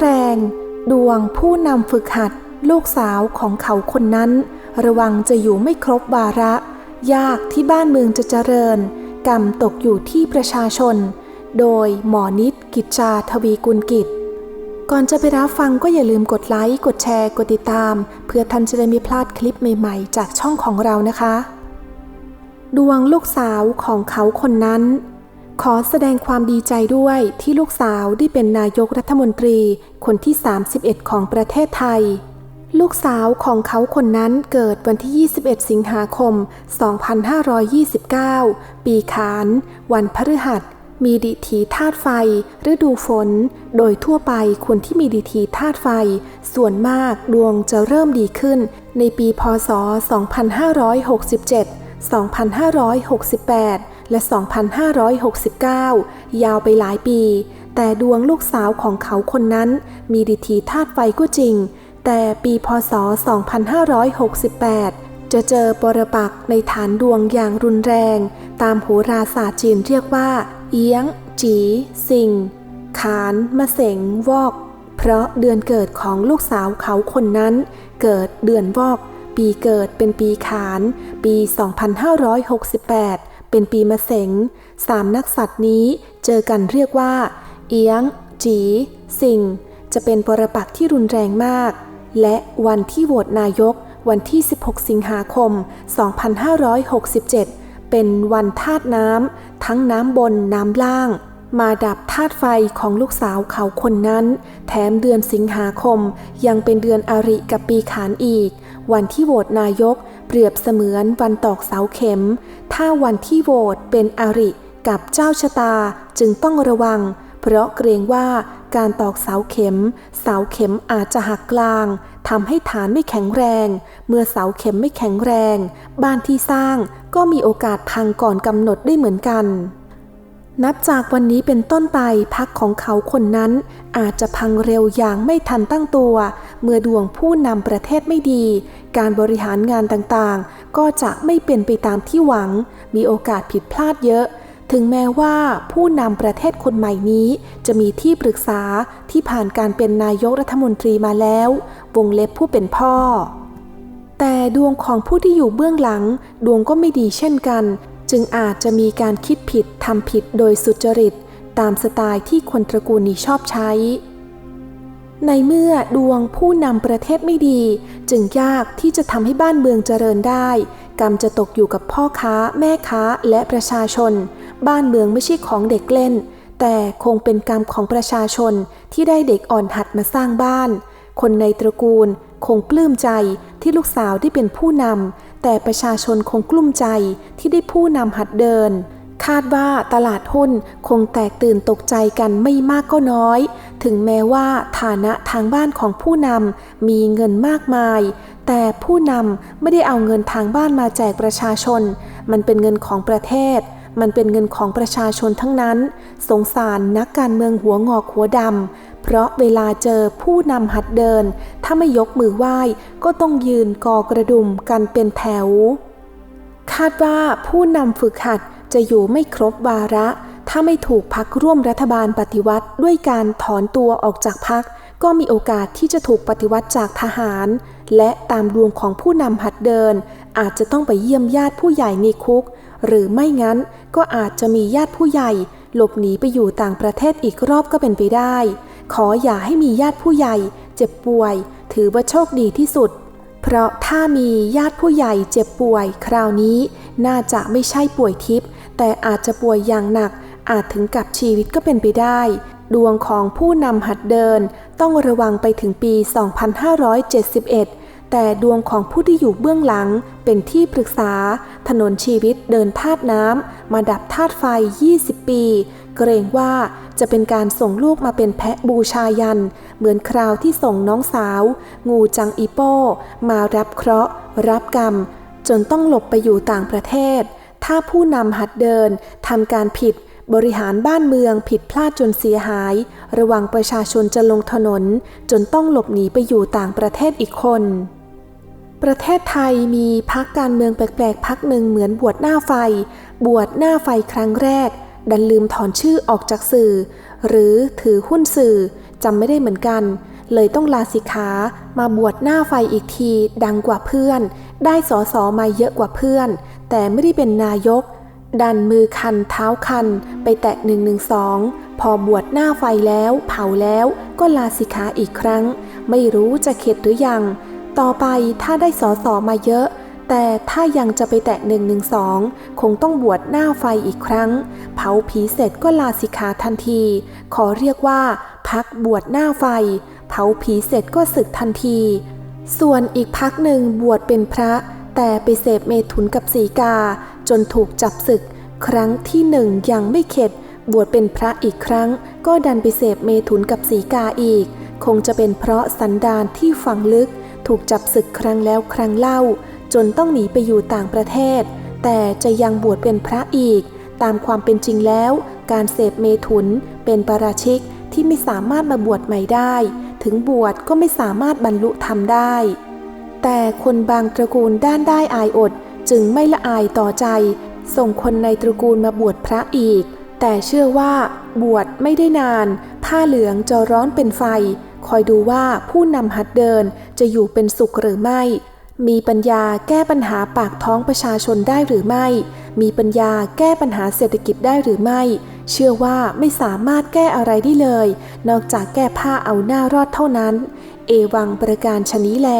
แรง ดวงผู้นำฝึกหัด ลูกสาวของเขาคนนั้น ระวังจะอยู่ไม่ครบวาระ ยากที่บ้านเมืองจะเจริญ กรรมตกอยู่ที่ประชาชน โดยหมอนิดกิจจาทวีกุลกิจ ก่อนจะไปรับฟังก็อย่าลืมกดไลค์ กดแชร์ กดติดตาม เพื่อท่านจะได้ไม่พลาดคลิปใหม่ๆ จากช่องของเรานะคะ ดวงลูกสาวของเขาคนนั้น ขอแสดงความดีใจด้วยที่ลูกสาวได้เป็นนายกรัฐมนตรีคนที่ 31 ของประเทศไทย ลูกสาวของเขาคนนั้นเกิดวันที่ 21 สิงหาคม 2529 ปีขาน วันพฤหัส มีดิถีธาตุไฟ ฤดูฝน โดยทั่วไปคนที่มีดิถีธาตุไฟ ส่วนมากดวงจะเริ่มดีขึ้น ในปีพศ 2567 2568 และ 2569 ยาวไปหลายปี แต่ดวงลูกสาวของเขาคนนั้น มีดิถีธาตุไฟก็จริง แต่ปีพศ 2568จะเจอปรปักในฐานดวงอย่างรุนแรง ตามโหราศาสตร์จีนเรียกว่า เอียง จี สิงขาน มะเสง วอก เพราะเดือนเกิดของลูกสาวเขาคนนั้น เกิดเดือนวอก ปีเกิดเป็นปีขาน ปี 2568 เป็นปีมะเสงสามนักสัตว์นี้เจอกันเรียกว่า เอียง จี สิงจะเป็นปรปักษ์ที่รุนแรงมาก และวันที่โหวตนายกวันที่ 16 สิงหาคม 2567 เป็นวันธาตุน้ำทั้งน้ำบนน้ำล่าง มาดับธาตุไฟของลูกสาวเขาคนนั้น แถมเดือนสิงหาคมยังเป็นเดือนอาริกับปีขานอีก วันที่โหวตนายก เปรียบเสมือนวันตอกเสาเข็ม ถ้าวันที่โหวตเป็นอริกับเจ้าชะตาจึงต้องระวัง เพราะเกรงว่าการตอกเสาเข็ม เสาเข็มอาจจะหักกลางทำให้ฐานไม่แข็งแรง เมื่อเสาเข็มไม่แข็งแรง บ้านที่สร้างก็มีโอกาสพังก่อนกำหนดได้เหมือนกัน นับจากวันนี้เป็นต้นไปพักของเขาคนนั้นอาจจะพังเร็วอย่างไม่ทันตั้งตัว เมื่อดวงผู้นำประเทศไม่ดี การบริหารงานต่างๆ ก็จะไม่เป็นไปตามที่หวัง มีโอกาสผิดพลาดเยอะ ถึงแม้ว่าผู้นำประเทศคนใหม่นี้ จะมีที่ปรึกษาที่ผ่านการเป็นนายกรัฐมนตรีมาแล้ว วงเล็บผู้เป็นพ่อแต่ดวงของผู้ที่อยู่เบื้องหลัง ดวงก็ไม่ดีเช่นกัน จึงอาจจะมีการคิดผิดทำผิดโดยสุจริต ตามสไตล์ที่คนตระกูลนี้ชอบใช้ ในเมื่อดวงผู้นำประเทศไม่ดี จึงยากที่จะทำให้บ้านเมืองเจริญได้ กรรมจะตกอยู่กับพ่อค้า แม่ค้าและประชาชน บ้านเมืองไม่ใช่ของเด็กเล่น แต่คงเป็นกรรมของประชาชนที่ได้เด็กอ่อนหัดมาสร้างบ้าน คนในตระกูลคงปลื้มใจ ที่ลูกสาวได้เป็นผู้นำแต่ประชาชนคงกลุ้มใจที่ได้ผู้นำหัดเดิน คาดว่าตลาดหุ้นคงแตกตื่นตกใจกันไม่มากก็น้อย ถึงแม้ว่าฐานะทางบ้านของผู้นำมีเงินมากมาย แต่ผู้นำไม่ได้เอาเงินทางบ้านมาแจกประชาชน มันเป็นเงินของประเทศ มันเป็นเงินของประชาชนทั้งนั้น สงสารนักการเมืองหัวงอกหัวดำ เพราะเวลาเจอผู้นำหัดเดิน ถ้าไม่ยกมือไหว้ก็ต้องยืนกอกระดุมกันเป็นแถว คาดว่าผู้นำฝึกหัดจะอยู่ไม่ครบวาระ ถ้าไม่ถูกพักร่วมรัฐบาลปฏิวัติด้วยการถอนตัวออกจากพัก ก็มีโอกาสที่จะถูกปฏิวัติจากทหาร และตามดวงของผู้นำหัดเดิน อาจจะต้องไปเยี่ยมญาติผู้ใหญ่ในคุก หรือไม่งั้นก็อาจจะมีญาติผู้ใหญ่ หลบหนีไปอยู่ต่างประเทศอีกรอบก็เป็นไปได้ ขออย่าให้มีญาติผู้ใหญ่ เจ็บป่วย ถือว่าโชคดีที่สุด เพราะถ้ามีญาติผู้ใหญ่เจ็บป่วย คราวนี้น่าจะไม่ใช่ป่วยทิพย์แต่อาจจะป่วยอย่างหนัก อาจถึงกับชีวิตก็เป็นไปได้ ดวงของผู้นำหัดเดิน ต้องระวังไปถึงปี 2571 แต่ดวงของผู้ที่อยู่เบื้องหลังเป็นที่ปรึกษา ถนนชีวิตเดินธาตุน้ำมาดับธาตุไฟ 20 ปี เกรงว่าจะเป็นการส่งลูกมาเป็นแพะบูชายัน เหมือนคราวที่ส่งน้องสาว งูจังอีโป้ มารับเคราะห์ รับกรรม จนต้องหลบไปอยู่ต่างประเทศ ถ้าผู้นำหัดเดินทำการผิดบริหารบ้านเมืองผิดพลาดจนเสียหาย ระวังประชาชนจะลงถนน จนต้องหลบหนีไปอยู่ต่างประเทศอีกคน ประเทศไทยมีพักการเมืองแปลกๆพักหนึ่งเหมือนบวชหน้าไฟ บวชหน้าไฟครั้งแรก ดันลืมถอนชื่อออกจากสื่อ หรือถือหุ้นสื่อจำไม่ได้เหมือนกัน เลยต้องลาสิกขามาบวชหน้าไฟอีกทีดังกว่าเพื่อน ได้สอสอมาเยอะกว่าเพื่อน แต่ไม่ได้เป็นนายก ดันมือคันเท้าคัน ไปแตะหนึ่งหนึ่งสองพอบวชหน้าไฟแล้วเผาแล้วก็ลาสิกขาอีกครั้ง ไม่รู้จะเข็ดหรือยัง ต่อไปถ้าได้สอสอมาเยอะ แต่ถ้ายังจะไปแตะหนึ่งหนึ่งสองคงต้องบวชหน้าไฟอีกครั้ง เผาผีเสร็จก็ลาสิกขาทันที ขอเรียกว่า พักบวชหน้าไฟ เผาผีเสร็จก็ศึกทันที ส่วนอีกพักหนึ่งบวชเป็นพระ แต่ไปเสพเมถุนกับสีกา จนถูกจับศึก ครั้งที่หนึ่งยังไม่เข็ด บวชเป็นพระอีกครั้ง ก็ดันไปเสพเมถุนกับสีกาอีก คงจะเป็นเพราะสันดานที่ฝังลึก ถูกจับศึกครั้งแล้วครั้งเล่า จนต้องหนีไปอยู่ต่างประเทศ แต่จะยังบวชเป็นพระอีก ตามความเป็นจริงแล้ว การเสพเมถุนเป็นปราชิกที่ไม่สามารถมาบวชใหม่ได้ ถึงบวชก็ไม่สามารถบรรลุธรรมได้ แต่คนบางตระกูลด้านได้อายอด จึงไม่ละอายต่อใจ ส่งคนในตระกูลมาบวชพระอีก แต่เชื่อว่า บวชไม่ได้นาน ผ้าเหลืองจะร้อนเป็นไฟ คอยดูว่าผู้นำหัดเดินจะอยู่เป็นสุขหรือไม่ มีปัญญาแก้ปัญหาปากท้องประชาชนได้หรือไม่ มีปัญญาแก้ปัญหาเศรษฐกิจได้หรือไม่ เชื่อว่าไม่สามารถแก้อะไรได้เลย นอกจากแก้ผ้าเอาหน้ารอดเท่านั้น เอวังประการชนี้แล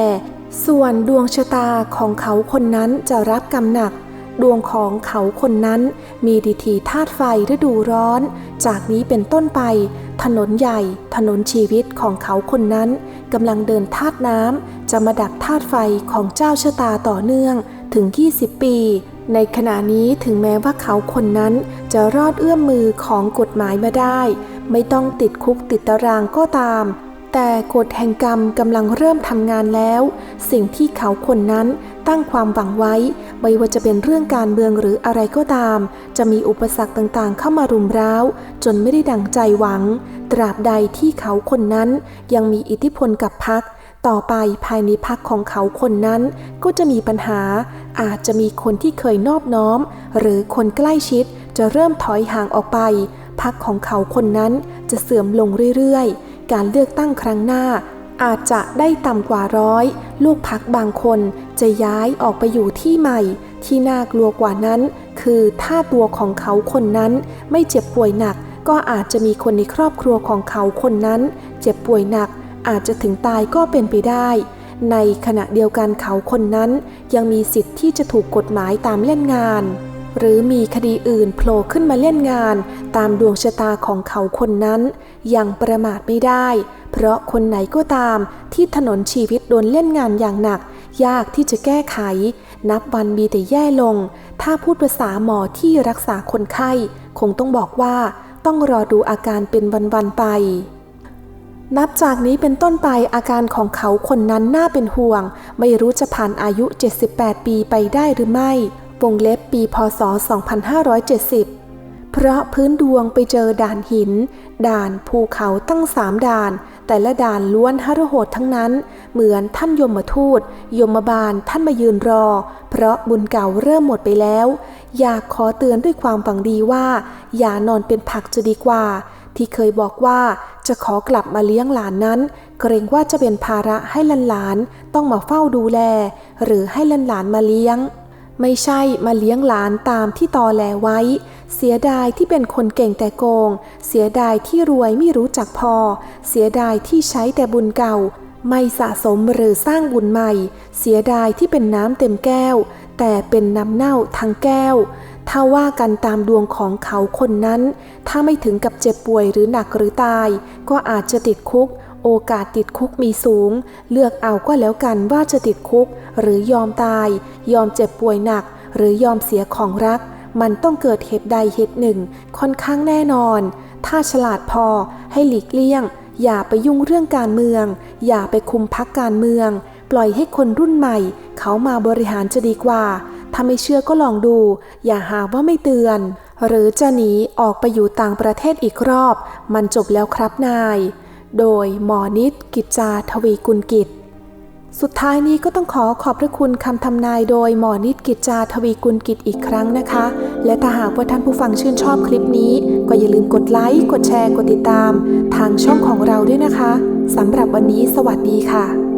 ส่วนดวงชะตาของเขาคนนั้นจะรับกรรมหนัก ดวงของเขาคนนั้นมีดิถีธาตุไฟฤดูร้อน จากนี้เป็นต้นไป ถนนใหญ่ ถนนชีวิตของเขาคนนั้นกำลังเดินธาตุน้ำ จะมาดับธาตุไฟของเจ้าชะตาต่อเนื่องถึง 20 ปี ในขณะนี้ถึงแม้ว่าเขาคนนั้นจะรอดเอื้อมมือของกฎหมายมาได้ ไม่ต้องติดคุกติดตารางก็ตาม แต่กฎแห่งกรรมกำลังเริ่มทำงานแล้ว สิ่งที่เขาคนนั้นตั้งความหวังไว้ ไม่ว่าจะเป็นเรื่องการเมืองหรืออะไรก็ตาม จะมีอุปสรรคต่างๆ เข้ามารุมร้าว จนไม่ได้ดังใจหวัง ตราบใดที่เขาคนนั้นยังมีอิทธิพลกับพัก ต่อไปภายในพักของเขาคนนั้นก็จะมีปัญหา อาจจะมีคนที่เคยนอบน้อม หรือคนใกล้ชิดจะเริ่มถอยห่างออกไป พักของเขาคนนั้นจะเสื่อมลงเรื่อยๆ การเลือกตั้งครั้งหน้า อาจจะได้ต่ำกว่าร้อย ลูกพักบางคนจะย้ายออกไปอยู่ที่ใหม่ ที่น่ากลัวกว่านั้น คือถ้าตัวของเขาคนนั้นไม่เจ็บป่วยหนัก ก็อาจจะมีคนในครอบครัวของเขาคนนั้น เจ็บป่วยหนัก อาจจะถึงตายก็เป็นไปได้ ในขณะเดียวกันเขาคนนั้นยังมีสิทธิ์ที่จะถูกกฎหมายตามเล่นงาน หรือมีคดีอื่นโผล่ขึ้นมาเล่นงาน ตามดวงชะตาของเขาคนนั้นยังประมาทไม่ได้ เพราะคนไหนก็ตามที่ถนนชีวิตโดนเล่นงานอย่างหนัก ยากที่จะแก้ไข นับวันมีแต่แย่ลง ถ้าพูดภาษาหมอที่รักษาคนไข้ คงต้องบอกว่าต้องรอดูอาการเป็นวันๆไป นับจากนี้เป็นต้นไปอาการของเขาคนนั้นน่าเป็นห่วง ไม่รู้จะผ่านอายุ 78 ปีไปได้หรือไม่ วงเล็บปีพศ 2570 เพราะพื้นดวงไปเจอด่านหิน ด่านภูเขาตั้งสามด่าน แต่ละด่านล้วนหรโหดทั้งนั้น เหมือนท่านยมทูต ยมบาลท่านมายืนรอ เพราะบุญเก่าเริ่มหมดไปแล้ว อยากขอเตือนด้วยความฝังดีว่า อย่านอนเป็นผักจะดีกว่าที่เคยบอกว่า จะขอกลับมาเลี้ยงหลานนั้น เกรงว่าจะเป็นภาระให้หลานๆต้องมาเฝ้าดูแล หรือให้หลานๆมาเลี้ยง ไม่ใช่มาเลี้ยงหลานตามที่ตอแลไว้ เสียดายที่เป็นคนเก่งแต่โกง เสียดายที่รวยไม่รู้จักพอ เสียดายที่ใช้แต่บุญเก่า ไม่สะสมหรือสร้างบุญใหม่ เสียดายที่เป็นน้ำเต็มแก้ว แต่เป็นน้ำเน่าทั้งแก้ว ถ้าว่ากันตามดวงของเขาคนนั้น ถ้าไม่ถึงกับเจ็บป่วยหรือหนักหรือตาย ก็อาจจะติดคุก โอกาสติดคุกมีสูง เลือกเอาก็แล้วกันว่าจะติดคุก หรือยอมตาย ยอมเจ็บป่วยหนัก หรือยอมเสียของรัก มันต้องเกิดเหตุใดเหตุหนึ่ง ค่อนข้างแน่นอน ถ้าฉลาดพอให้หลีกเลี่ยง อย่าไปยุ่งเรื่องการเมือง อย่าไปคุมพักการเมือง ปล่อยให้คนรุ่นใหม่ เขามาบริหารจะดีกว่า ถ้าไม่เชื่อก็ลองดู อย่าหาว่าไม่เตือน หรือจะหนีออกไปอยู่ต่างประเทศอีกรอบ มันจบแล้วครับนาย โดยหมอนิดกิจจาทวีกุลกิจ สุดท้ายนี้ก็ต้องขอขอบพระคุณคำทำนายโดยหมอนิดกิจจาทวีกุลกิจอีกครั้งนะคะ และถ้าหากว่าท่านผู้ฟังชื่นชอบคลิปนี้ ก็อย่าลืมกดไลค์กดแชร์กดติดตาม ทางช่องของเราด้วยนะคะสำหรับวันนี้สวัสดีค่ะ